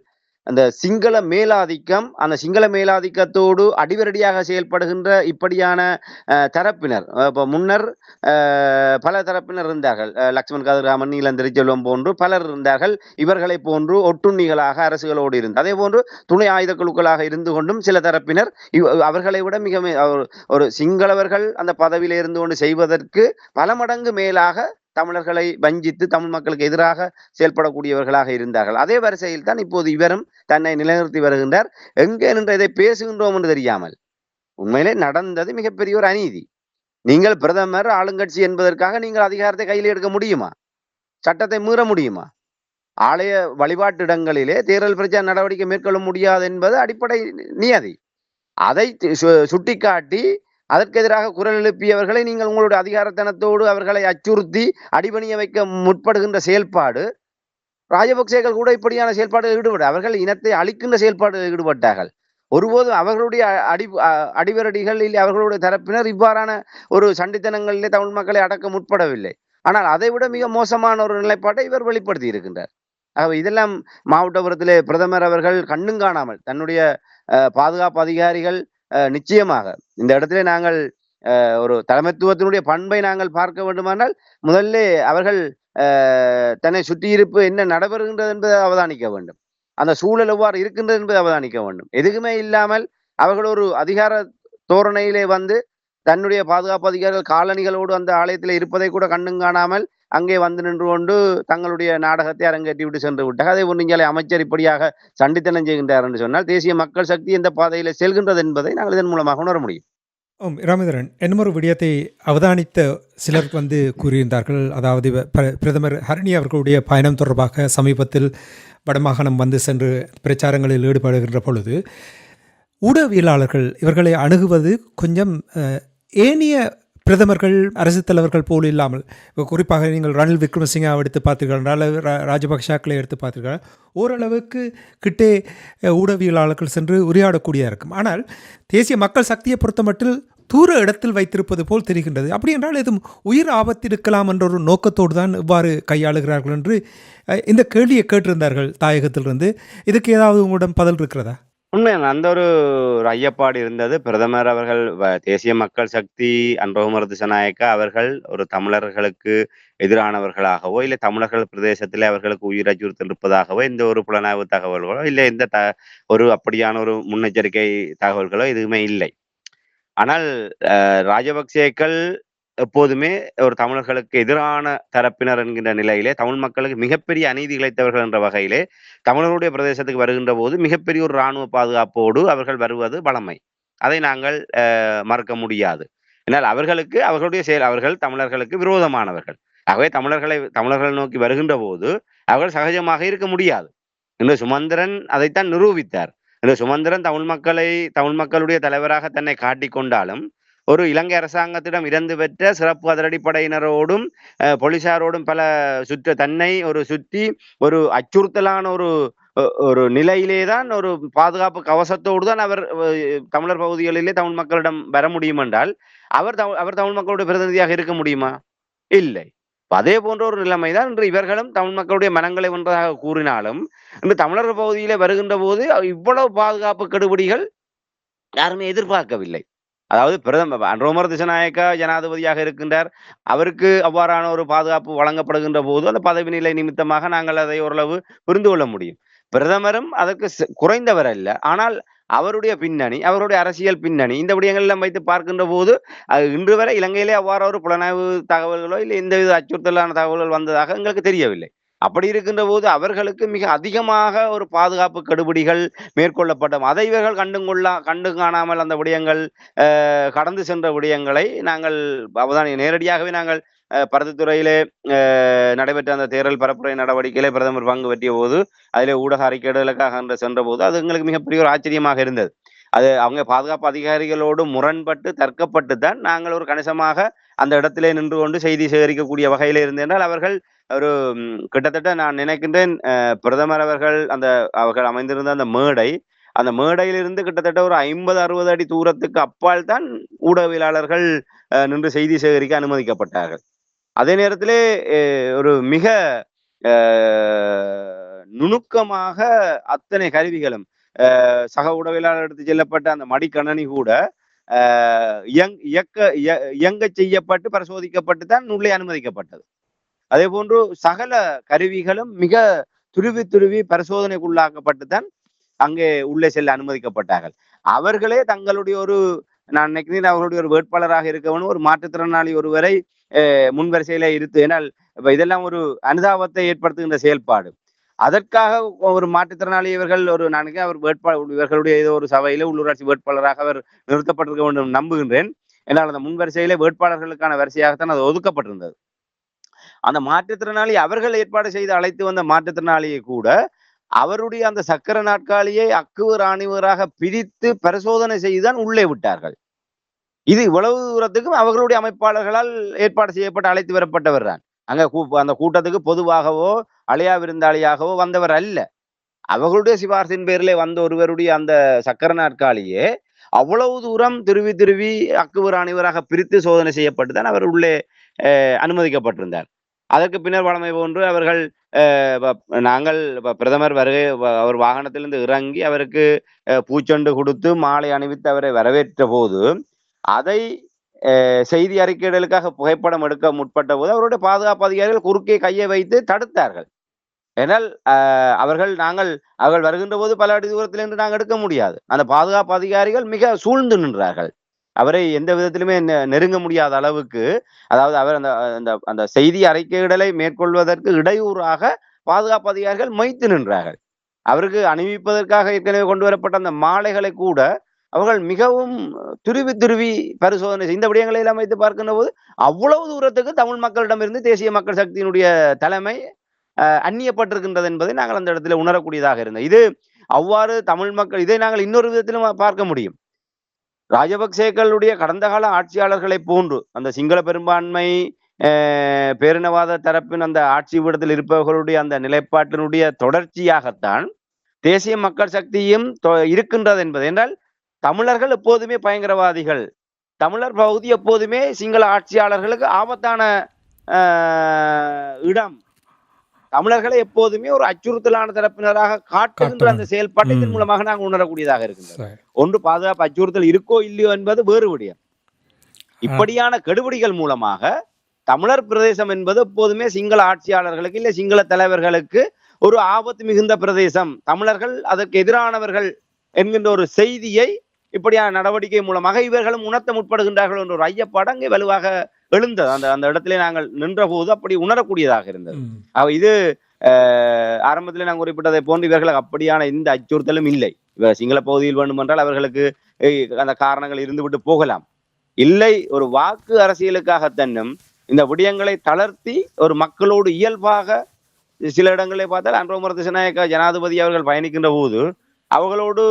அந்த சிங்கள மேலாதிக்கம் அந்த சிங்கள மேலாதிக்கத்தோடு அடிவரடியாக செயல்படுகின்ற இப்படியான தரப்பினர் இப்போ முன்னர் பல தரப்பினர் இருந்தார்கள். லக்ஷ்மண் கதிராமன் நீலன் திருச்செல்வம் போன்று பலர் இருந்தார்கள். இவர்களை போன்று ஒட்டுண்ணிகளாக அரசுகளோடு இருந்து அதே போன்று துணை ஆயுத குழுக்களாக இருந்து கொண்டும் சில தரப்பினர் இவ்- அவர்களை விட மிக ஒரு- ஒரு சிங்களவர்கள் அந்த பதவியில் இருந்து கொண்டு செய்வதற்கு பல மடங்கு மேலாக தமிழர்களை வஞ்சித்து தமிழ் மக்களுக்கு எதிராக செயல்படக்கூடியவர்களாக இருந்தார்கள். அதே வரிசையில் தான் இப்போது இவரும் தன்னை நிலைநிறுத்தி வருகின்றார். எங்கே நின்று இதை பேசுகின்றோம் என்று தெரியாமல். உண்மையிலே நடந்தது மிகப்பெரிய ஒரு அநீதி. நீங்கள் பிரதமர் ஆளுங்கட்சி என்பதற்காக நீங்கள் அதிகாரத்தை கையில் எடுக்க முடியுமா? சட்டத்தை மீற முடியுமா? ஆலய வழிபாட்டு இடங்களிலே தேர்தல் பிரச்சார நடவடிக்கை மேற்கொள்ள முடியாது என்பது அடிப்படை நியதி. அதை சு- சுட்டிக்காட்டி அதற்கு எதிராக குரல் எழுப்பியவர்களை நீங்கள் உங்களுடைய அதிகாரத்தனத்தோடு அவர்களை அச்சுறுத்தி அடிபணிய வைக்க முற்படுகின்ற செயல்பாடு ராஜபக்சேகள் கூட இப்படியான செயல்பாடு ஈடுபட அவர்கள் இனத்தை அழிக்கின்ற செயல்பாடு ஈடுபட்டார்கள். ஒருபோதும் அவர்களுடைய அடி அ- அடிவரடிகள் இல்லை அவர்களுடைய தரப்பினர் இவ்வாறான ஒரு சண்டித்தனங்களிலே தமிழ் மக்களை அடக்க முற்படவில்லை. ஆனால் அதைவிட மிக மோசமான ஒரு நிலைப்பாட்டை இவர் வெளிப்படுத்தி இருக்கின்றார். ஆகவே இதெல்லாம் மாவட்டபுரத்திலே பிரதமர் அவர்கள் கண்ணும் காணாமல் தன்னுடைய பாதுகாப்பு அதிகாரிகள் நிச்சயமாக. இந்த இடத்திலே நாங்கள் ஒரு தலைமைத்துவத்தினுடைய பண்பை நாங்கள் பார்க்க வேண்டுமானால் முதல்ல அவர்கள் தன்னை சுற்றியிருப்பு என்ன நடைபெறுகின்றது என்பதை அவதானிக்க வேண்டும். அந்த சூழல் எவ்வாறு இருக்கின்றது என்பதை அவதானிக்க வேண்டும். எதுவுமே இல்லாமல் அவர்கள் ஒரு அதிகார தோரணையிலே வந்து தன்னுடைய பாதுகாப்பு அதிகாரிகள் காலணிகளோடு அந்த ஆலயத்தில் இருப்பதை கூட கண்ணும் காணாமல் அங்கே வந்து நின்று கொண்டு தங்களுடைய நாடகத்தை அரங்கேற்றி விட்டு சென்று விட்டார். அதே போன்று இங்கே அமைச்சர் இப்படியாக சண்டித்தனம் செய்கின்றார் என்று சொன்னால் தேசிய மக்கள் சக்தி எந்த பாதையில் செல்கின்றது என்பதை நாங்கள் இதன் மூலமாக உணர முடியும். ஓம் ராமேந்திரன் என்னமொரு விடயத்தை அவதானித்த சிலர் வந்து கூறியிருந்தார்கள். அதாவது பிர- பிரதமர் ஹரணி அவர்களுடைய பயணம் தொடர்பாக சமீபத்தில் வடமாகாணம் வந்து சென்று பிரச்சாரங்களில் ஈடுபடுகின்ற பொழுது ஊடகவியலாளர்கள் இவர்களை அணுகுவது கொஞ்சம் ஏனைய பிரதமர்கள் அரசு தலைவர்கள் போல் இல்லாமல் இப்போ குறிப்பாக நீங்கள் ரணில் விக்ரமசிங்காவை எடுத்து பார்த்துருக்காங்க அல்லது ராஜபக்ஷாக்களை எடுத்து பார்த்துருக்காங்க ஓரளவுக்கு கிட்டே ஊடகவியலாளர்கள் சென்று உரையாடக்கூடியதாக இருக்கும். ஆனால் தேசிய மக்கள் சக்தியை பொறுத்தமட்டில் தூர இடத்தில் வைத்திருப்பது போல் தெரிகின்றது. அப்படி என்றால் எதுவும் உயிர் ஆபத்திருக்கலாம் என்ற ஒரு நோக்கத்தோடு தான் இவ்வாறு கையாளுகிறார்கள் என்று இந்த கேள்வியை கேட்டிருந்தார்கள் தாயகத்திலிருந்து. இதுக்கு ஏதாவது உங்களிடம் பதில் இருக்கிறதா? உண்மை அந்த ஒரு ஒரு ஐயப்பாடு இருந்தது. பிரதமர் அவர்கள் வ- தேசிய மக்கள் சக்தி அன்பகுமர திசநாயக்கா அவர்கள் ஒரு தமிழர்களுக்கு எதிரானவர்களாகவோ இல்லை தமிழர்கள் பிரதேசத்திலே அவர்களுக்கு உயிர் அச்சுறுத்தல் இருப்பதாகவோ இந்த ஒரு புலனாய்வு தகவல்களோ இல்லை இந்த த ஒரு அப்படியான ஒரு முன்னெச்சரிக்கை தகவல்களோ எதுவுமே இல்லை. ஆனால் அஹ், ராஜபக்சேக்கள் எப்போதுமே ஒரு தமிழர்களுக்கு எதிரான தரப்பினர் என்கின்ற நிலையிலே தமிழ் மக்களுக்கு மிகப்பெரிய அநீதி இழைத்தவர்கள் என்ற வகையிலே தமிழருடைய பிரதேசத்துக்கு வருகின்ற போது மிகப்பெரிய ஒரு இராணுவ பாதுகாப்போடு அவர்கள் வருவது வளமை அதை நாங்கள் மறக்க முடியாது. என்னால் அவர்களுக்கு அவர்களுடைய செயல் அவர்கள் தமிழர்களுக்கு விரோதமானவர்கள். ஆகவே தமிழர்களை தமிழர்களை நோக்கி வருகின்ற போது அவர்கள் சகஜமாக இருக்க முடியாது. இன்று சுமந்திரன் அதைத்தான் நிரூபித்தார். இன்று சுமந்திரன் தமிழ் மக்களை தமிழ் மக்களுடைய தலைவராக தன்னை காட்டிக் கொண்டாலும் ஒரு இலங்கை அரசாங்கத்திடம் இறந்து பெற்ற சிறப்பு அதிரடிப்படையினரோடும் அஹ், போலீசாரோடும் பல சுற்ற தன்னை ஒரு சுற்றி ஒரு அச்சுறுத்தலான ஒரு ஒரு நிலையிலே தான் ஒரு பாதுகாப்பு கவசத்தோடு தான் அவர் தமிழர் பகுதிகளிலே தமிழ் மக்களிடம் வர முடியும் என்றால் அவர் தமிழ் அவர் தமிழ் மக்களுடைய பிரதிநிதியாக இருக்க முடியுமா? இல்லை. அதே போன்ற ஒரு நிலைமைதான் இன்று இவர்களும் தமிழ் மக்களுடைய மனங்களை ஒன்றாக கூறினாலும் இன்று தமிழர் பகுதியிலே வருகின்ற போது இவ்வளவு பாதுகாப்பு கெடுபிடிகள் யாருமே எதிர்பார்க்கவில்லை. அதாவது பிரதமர் ரோமர் திசநாயக்கா ஜனாதிபதியாக இருக்கின்றார். அவருக்கு அவ்வாறான ஒரு பாதுகாப்பு வழங்கப்படுகின்ற போது அந்த பதவி நிலை நிமித்தமாக நாங்கள் அதை ஓரளவு புரிந்து கொள்ள முடியும். பிரதமரும் அதற்கு ச- குறைந்தவர் அல்ல. ஆனால் அவருடைய பின்னணி அவருடைய அரசியல் பின்னணி இந்த விடயங்கள் வைத்து பார்க்கின்ற போது அது இன்று வரை இலங்கையிலே அவ்வாறு ஒரு புலனாய்வு தகவல்களோ இல்லை எந்தவித அச்சுறுத்தலான தகவல்கள் வந்ததாக எங்களுக்கு தெரியவில்லை. அப்படி இருக்கின்ற போது அவர்களுக்கு மிக அதிகமாக ஒரு பாதுகாப்பு கெடுபிடிகள் மேற்கொள்ளப்பட்ட அதை இவர்கள் கண்டு கொள்ளா கண்டு காணாமல் அந்த விடயங்கள் கடந்து சென்ற விடயங்களை நாங்கள் அவதான் நேரடியாகவே நாங்கள் பருத்தித்துறையிலே நடைபெற்ற அந்த தேர்தல் பரப்புரை நடவடிக்கையிலே பிரதமர் பங்கு பற்றிய போது அதிலே ஊடக அறிக்கையிடலுக்காக என்று சென்ற போது அது எங்களுக்கு மிகப்பெரிய ஒரு ஆச்சரியமாக இருந்தது. அது அவங்க பாதுகாப்பு அதிகாரிகளோடு முரண்பட்டு தர்க்கப்பட்டு தான் நாங்கள் ஒரு கணிசமாக அந்த இடத்திலே நின்று கொண்டு செய்தி சேகரிக்கக்கூடிய வகையில் இருந்தென்றால் அவர்கள் ஒரு கிட்டத்தட்ட நான் நினைக்கின்றேன் அஹ், பிரதமர் அவர்கள் அந்த அவர்கள் அமைந்திருந்த அந்த மேடை அந்த மேடையிலிருந்து கிட்டத்தட்ட ஒரு ஐம்பது அறுபது அடி தூரத்துக்கு அப்பால் தான் ஊடகவியலாளர்கள் அஹ், நின்று செய்தி சேகரிக்க அனுமதிக்கப்பட்டார்கள். அதே நேரத்திலே ஒரு மிக அஹ், நுணுக்கமாக அத்தனை கருவிகளும் சக உடவியலாளர் எடுத்து செல்லப்பட்ட அந்த மடிக்கணனி கூட அஹ், இயக்க இயங்க செய்யப்பட்டு பரிசோதிக்கப்பட்டு தான் உள்ளே அனுமதிக்கப்பட்டது. அதே போன்று சகல கருவிகளும் மிக துருவி துருவி பரிசோதனைக்குள்ளாக்கப்பட்டு தான் அங்கே உள்ளே செல்ல அனுமதிக்கப்பட்டார்கள். அவர்களே தங்களுடைய ஒரு நான் நினைக்கிறேன் அவர்களுடைய ஒரு வேட்பாளராக இருக்கவனும் ஒரு மாற்றுத்திறனாளி ஒருவரை அஹ், முன்வரிசையில இருத்து ஏனால் இப்ப இதெல்லாம் ஒரு அனுதாபத்தை ஏற்படுத்துகின்ற செயல்பாடு. அதற்காக ஒரு மாற்றுத்திறனாளி இவர்கள் ஒரு நான் அவர் வேட்பாளர் இவர்களுடைய ஏதோ ஒரு சபையில உள்ளூராட்சி வேட்பாளராக அவர் நிறுத்தப்பட்டிருக்க வேண்டும் நம்புகின்றேன். ஏன்னால் அந்த முன்வரிசையிலே வேட்பாளர்களுக்கான வரிசையாகத்தான் அது ஒதுக்கப்பட்டிருந்தது. அந்த மாற்றுத்திறனாளி அவர்கள் ஏற்பாடு செய்து அழைத்து வந்த மாற்றுத்திறனாளியை கூட அவருடைய அந்த சக்கர நாட்காலியை அக்குவர் ஆணிவராக பிரித்து பரிசோதனை செய்துதான் உள்ளே விட்டார்கள். இது இவ்வளவு தூரத்துக்கும் அவர்களுடைய அமைப்பாளர்களால் ஏற்பாடு செய்யப்பட்டு அழைத்து வரப்பட்டவர் தான். அங்க கூ- அந்த கூட்டத்துக்கு பொதுவாகவோ அழையா விருந்தாளியாகவோ வந்தவர் அல்ல. அவர்களுடைய சிபார்சின் பேரிலே வந்த ஒருவருடைய அந்த சக்கர நாற்காலியே அவ்வளவு தூரம் திருவி திருவி அக்குவர் அணிவராக பிரித்து சோதனை செய்யப்பட்டு தான் அவர் உள்ளே அஹ், அனுமதிக்கப்பட்டிருந்தார். அதற்கு பின்னர் வழமை போன்று அவர்கள் நாங்கள் பிரதமர் வருகை அவர் வாகனத்திலிருந்து இறங்கி அவருக்கு பூச்சொண்டு பூச்செண்டு கொடுத்து மாலை அணிவித்து அவரை வரவேற்ற போது அதை செய்தி அறிக்கைகளுக்காக புகைப்படம் எடுக்க முற்பட்ட போது அவருடைய பாதுகாப்பு அதிகாரிகள் குறுக்கே கையை வைத்து தடுத்தார்கள். ஏனால் அவர்கள் நாங்கள் அவர்கள் வருகின்ற போது பல அடி தூரத்திலிருந்து நாங்கள் எடுக்க முடியாது. அந்த பாதுகாப்பு அதிகாரிகள் மிக சூழ்ந்து நின்றார்கள். அவரை எந்த விதத்திலுமே நெ- நெருங்க முடியாத அளவுக்கு அதாவது அவர் அந்த அந்த அந்த செய்தி அறிக்கையிடலை மேற்கொள்வதற்கு இடையூறாக பாதுகாப்பு அதிகாரிகள் மொய்த்து நின்றார்கள். அவருக்கு அணிவிப்பதற்காக ஏற்கனவே கொண்டு வரப்பட்ட அந்த மாலைகளை கூட அவர்கள் மிகவும் துருவி துருவி பரிசோதனை இந்த விடயங்களை எல்லாம் வைத்து பார்க்கின்ற போது அவ்வளவு தூரத்துக்கு தமிழ் மக்களிடமிருந்து தேசிய மக்கள் சக்தியினுடைய தலைமை அஹ், அந்நியப்பட்டிருக்கின்றது என்பதை நாங்கள் அந்த இடத்துல உணரக்கூடியதாக இருந்தோம் இது அவ்வாறு தமிழ் மக்கள் இதை நாங்கள் இன்னொரு விதத்திலும் பார்க்க முடியும். ராஜபக்சேக்களுடைய கடந்த கால ஆட்சியாளர்களை போன்று அந்த சிங்கள பெரும்பான்மை பேரினவாத தரப்பின் அந்த ஆட்சி விடத்தில் இருப்பவர்களுடைய அந்த நிலைப்பாட்டினுடைய தொடர்ச்சியாகத்தான் தேசிய மக்கள் சக்தியும் தொ- இருக்கின்றது என்பது. என்றால் தமிழர்கள் எப்போதுமே பயங்கரவாதிகள். தமிழர் பகுதி எப்போதுமே சிங்கள ஆட்சியாளர்களுக்கு ஆபத்தான இடம். தமிழர்களை எப்போதுமே ஒரு அச்சுறுத்தலான தரப்பினராக காட்டுகின்ற அந்த செயல்பாட்டை இதன். மூலமாக நாங்கள் உணரக்கூடியதாக இருக்கின்றது. ஒன்று பாதுகாப்பு அச்சுறுத்தல் இருக்கோ இல்லையோ என்பது வேறு விடயம். இப்படியான கெடுபிடிகள் மூலமாக தமிழர் பிரதேசம் என்பது எப்போதுமே சிங்கள ஆட்சியாளர்களுக்கு இல்லை சிங்கள தலைவர்களுக்கு ஒரு ஆபத்து மிகுந்த பிரதேசம். தமிழர்கள் அதற்கு எதிரானவர்கள் என்கின்ற ஒரு செய்தியை இப்படியான நடவடிக்கை மூலமாக இவர்களும் உணர்த்த முற்படுகின்றார்கள் என்ற ஒரு ஐயப்பாடு அங்கே வலுவாக எழுந்தது. அந்த அந்த இடத்திலே நாங்கள் நின்ற போது அப்படி உணரக்கூடியதாக இருந்தது. இது ஆரம்பத்திலே நான் குறிப்பிட்டதை போன்று இவர்களுக்கு அப்படியான எந்த அச்சுறுத்தலும் இல்லை. சிங்கள பகுதியில் வேண்டுமென்றால் அவர்களுக்கு அந்த காரணங்கள் இருந்துவிட்டு போகலாம். இல்லை ஒரு வாக்கு அரசியலுக்காக தன்னும் இந்த விடயங்களை தளர்த்தி ஒரு மக்களோடு இயல்பாக சில இடங்களிலே பார்த்தால் அன்றோமர திசநாயக்க ஜனாதிபதி அவர்கள் பயணிக்கின்ற போது அவர்களோடு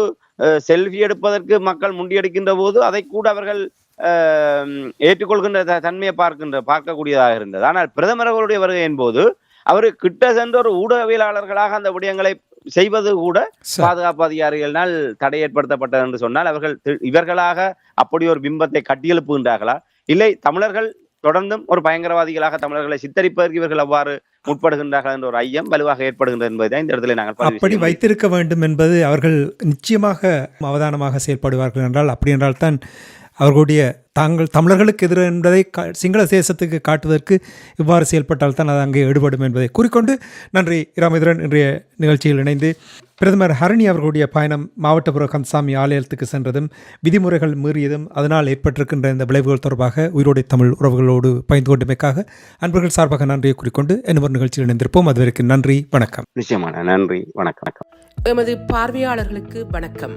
செல்ஃபி எடுப்பதற்கு மக்கள் முண்டியடிக்கின்ற போது அதை கூட அவர்கள் ஏற்றுக்கொள்கின்ற தன்மையை பார்க்கின்ற பார்க்கக்கூடியதாக இருந்தது ஆனால் பிரதமர் அவருடைய வருகை என்போது அவர் கிட்ட சென்ற ஒரு ஊடகவியலாளர்களாக அந்த விடயங்களை செய்வது கூட. பாதுகாப்பு அதிகாரிகளினால் தடை ஏற்படுத்தப்பட்டது என்று சொன்னால் அவர்கள் இவர்களாக அப்படி ஒரு பிம்பத்தை கட்டியெழுப்புகின்றார்களா இல்லை தமிழர்கள் தொடர்ந்தும் ஒரு பயங்கரவாதிகளாக தமிழர்களை சித்தரிப்பதற்கு இவர்கள் அவ்வாறு முற்படுகின்றார்கள் என்ற ஒரு ஐயம் வலுவாக ஏற்படுகின்றது என்பதை இந்த இடத்துல நாங்கள் அப்படி. வைத்திருக்க வேண்டும் என்பது அவர்கள் நிச்சயமாக அவதானமாக செயல்படுவார்கள் என்றால் அப்படி என்றால் தான் அவர்களுடைய தாங்கள் தமிழர்களுக்கு எதிர் என்பதை கா- சிங்கள தேசத்துக்கு காட்டுவதற்கு இவ்வாறு செயல்பட்டால் தான் அது அங்கே எடுபடும் என்பதை கூறிக்கொண்டு நன்றி ராமேந்திரன் இன்றைய நிகழ்ச்சியில் இணைந்து. பிரதமர் ஹரணி அவர்களுடைய பயணம் மாவட்டபுர கந்தசாமி ஆலயத்துக்கு சென்றதும் விதிமுறைகள் மீறியதும் அதனால் ஏற்பட்டிருக்கின்ற இந்த விளைவுகள் தொடர்பாக உயிரோடை தமிழ் உறவுகளோடு பகிர்ந்து கொண்டமைக்காக அன்பர்கள் சார்பாக நன்றியை கூறிக்கொண்டு இன்னும் ஒரு நிகழ்ச்சியில் இணைந்திருப்போம். அதுவரைக்கும் நன்றி வணக்கம். நிச்சயமான நன்றி வணக்கம் வணக்கம். எமது பார்வையாளர்களுக்கு வணக்கம்.